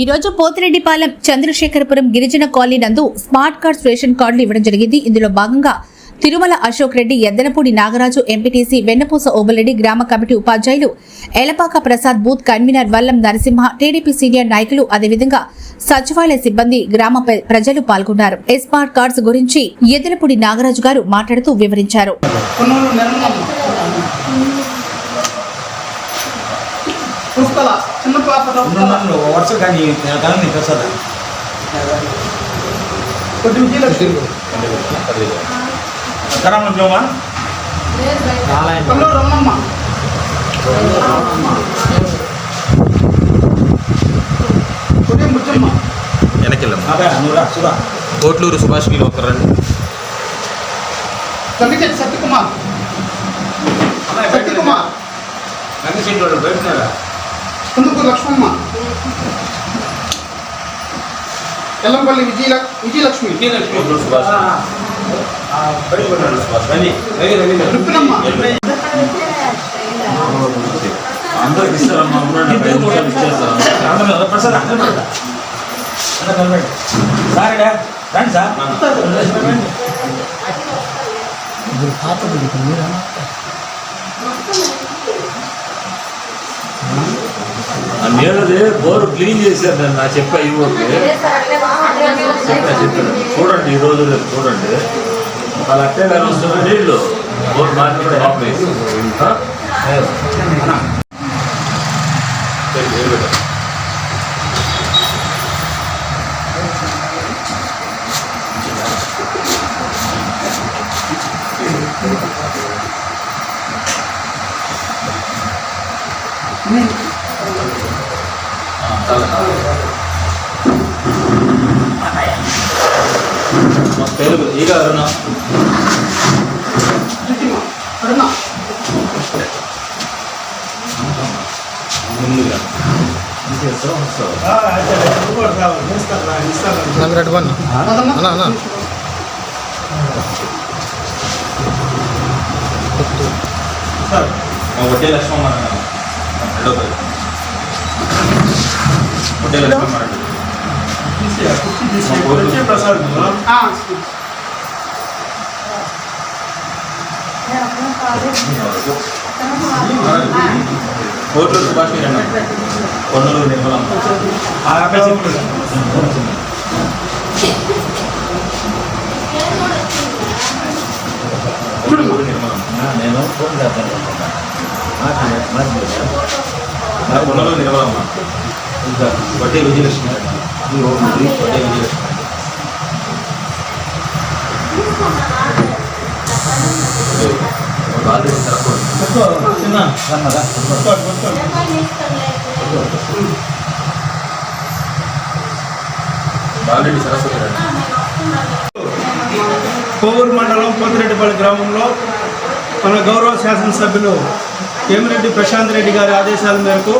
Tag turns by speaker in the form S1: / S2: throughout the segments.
S1: ఈ రోజు పోతిరెడ్డిపాలెం చంద్రశేఖరపురం గిరిజన కాలనీ నందు స్మార్ట్ కార్డ్స్ రేషన్ కార్డులు ఇవ్వడం జరిగింది. ఇందులో భాగంగా తిరుమల అశోక్ రెడ్డి ఎద్దనపూడి నాగరాజు ఎంపీటీసీ వెన్నపూస ఓబులరెడ్డి గ్రామ కమిటీ ఉపాధ్యాయులు Elapaka Prasad booth convener Vallam Narasimha TDP senior నాయకులు అదేవిధంగా సచివాలయ సిబ్బంది గ్రామ ప్ర- ప్రజలు పాల్గొన్నారు. స్మార్ట్ కార్డ్స్ గురించి ఎద్దనపూడి నాగరాజు గారు మాట్లాడుతూ వివరించారు.
S2: విజయలక్ష్మి
S3: కరామ జోమా
S2: కొన్నూరు రమణమ్మ కొద్ది ముచ్చమ్మ
S4: వెనకెళ్ళమ్మ
S3: అదే నువ్వురా సురా
S4: కోట్లూరు సుభాష్ గిల్ ఒక రండి
S2: గంగిచెట్టి సత్యకుమార్ సత్యకుమార్
S3: గంగ సీట్ వాళ్ళు
S2: కుందుకూరు లక్ష్మమ్మ? ఎల్లంపల్లి విజయ విజయలక్ష్మి.
S3: రండి.
S2: రుక్మిణమ్మ
S4: అందరికి ఇస్తారమ్మా ఉండండి ఒక ఐదు నిమిషాలు ఇచ్చేస్తాను
S3: ప్రసాద్ అక్కడ పెడతా అక్కడ కలపండి సార్ ఈడ రండి సార్ రండి.
S4: ఆ నీళ్ళది బోరు క్లీన్ చేశారు నేను నా చెప్పా ఇవ్వకి. చెప్పా చెప్పాను చూడండి ఈ రోజు రేపు చూడండి. వాళ్ళు అట్టే కానీ వస్తున్న నీళ్ళు బోర్ మార్చి కూడా ఆపేసి ఆ? ఆ, తెలుగు ಈಗ అరుణ
S2: జిటిమ అరుణ
S4: ముందుగా
S5: నాకు రెడ్ వన్ అన్న అన్న
S4: లక్ష్మమ్మ. రెండో కోర్టు సుభాష్ కొన్నూరు నిర్మలం.
S3: నేను ఫోన్ చేస్తాను.
S4: నా కొన్నూరు నిర్మలమ్మ ఇంకా వడ్డే విజయలక్ష్మి వడ్డే విజయలక్ష్మి ఆల్రెడీ తక్కువ
S3: చిన్న. రమ్మదా
S4: ఆల్రెడీ సరస్వతి రెడ్డి
S6: కోవూరు మండలం పోతిరెడ్డిపల్లి గ్రామంలో మన గౌరవ శాసనసభ్యులు వేమిరెడ్డి ప్రశాంత్ రెడ్డి గారి ఆదేశాల మేరకు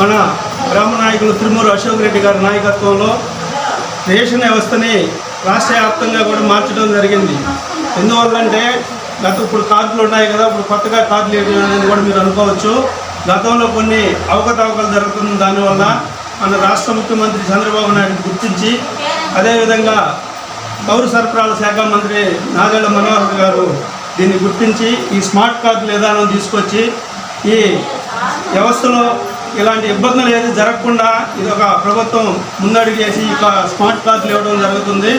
S6: మన గ్రామ నాయకులు తిరుమూరు అశోక్ రెడ్డి గారి నాయకత్వంలో రేషన్ వ్యవస్థని రాష్ట్ర వ్యాప్తంగా కూడా మార్చడం జరిగింది. ఎందువల్లంటే గత ఇప్పుడు కార్డులు ఉన్నాయి కదా ఇప్పుడు కొత్తగా కార్డులు ఏంటి అనేది కూడా మీరు అనుకోవచ్చు. గతంలో కొన్ని అవకతవకలు జరుగుతున్న దానివల్ల మన రాష్ట్ర ముఖ్యమంత్రి చంద్రబాబు నాయుడు గుర్తించి అదేవిధంగా పౌర సరఫరాల శాఖ మంత్రి నాగేళ్ళ మనోహర్ గారు దీన్ని గుర్తించి ఈ స్మార్ట్ కార్డు విధానం తీసుకొచ్చి ఈ వ్యవస్థలో ఇలాంటి ఇబ్బందులు ఏది జరగకుండా ఇది ఒక ప్రభుత్వం ముందడుగు చేసి ఇక స్మార్ట్ కార్డులు ఇవ్వడం జరుగుతుంది.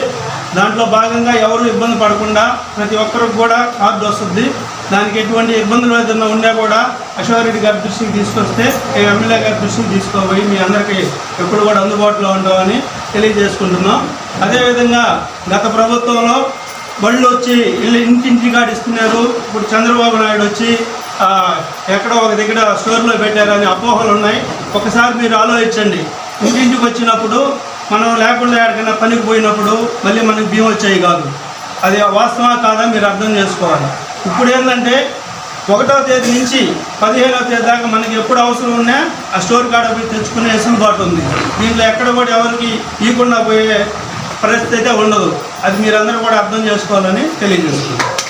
S6: దాంట్లో భాగంగా ఎవరు ఇబ్బంది పడకుండా ప్రతి ఒక్కరికి కూడా కార్డు వస్తుంది. దానికి ఎటువంటి ఇబ్బందులు ఏదైనా ఉన్నా కూడా అశోక్ రెడ్డి గారి దృష్టికి తీసుకొస్తే ఈ ఎమ్మెల్యే గారి దృష్టికి తీసుకోబోయి మీ అందరికీ ఎప్పుడు కూడా అందుబాటులో ఉండవని తెలియజేసుకుంటున్నాం. అదేవిధంగా గత ప్రభుత్వంలో బళ్ళు వచ్చి ఇల్లు ఇంటింటి కాడ ఇస్తున్నారు ఇప్పుడు చంద్రబాబు నాయుడు వచ్చి ఎక్కడో ఒక దగ్గర స్టోర్లో పెట్టారని అపోహలు ఉన్నాయి. ఒకసారి మీరు ఆలోచించండి. ఇంటింటికి వచ్చినప్పుడు మనం లేకుండా ఎక్కడికైనా పనికి పోయినప్పుడు మళ్ళీ మనకి బియ్యం వచ్చాయి కాదు. అది వాస్తవా కాదా మీరు అర్థం చేసుకోవాలి. ఇప్పుడు ఏంటంటే ఒకటో తేదీ నుంచి పదిహేనో తేదీ దాకా మనకి ఎప్పుడు అవసరం ఉన్నా ఆ స్టోర్ కాడ పోయి తెచ్చుకునే వెసులుబాటు ఉంది. దీంట్లో ఎక్కడ కూడా ఎవరికి ఇవ్వకుండా పోయే పరిస్థితి అయితే ఉండదు. అది మీరందరూ కూడా అర్థం చేసుకోవాలని తెలియజేస్తున్నాను.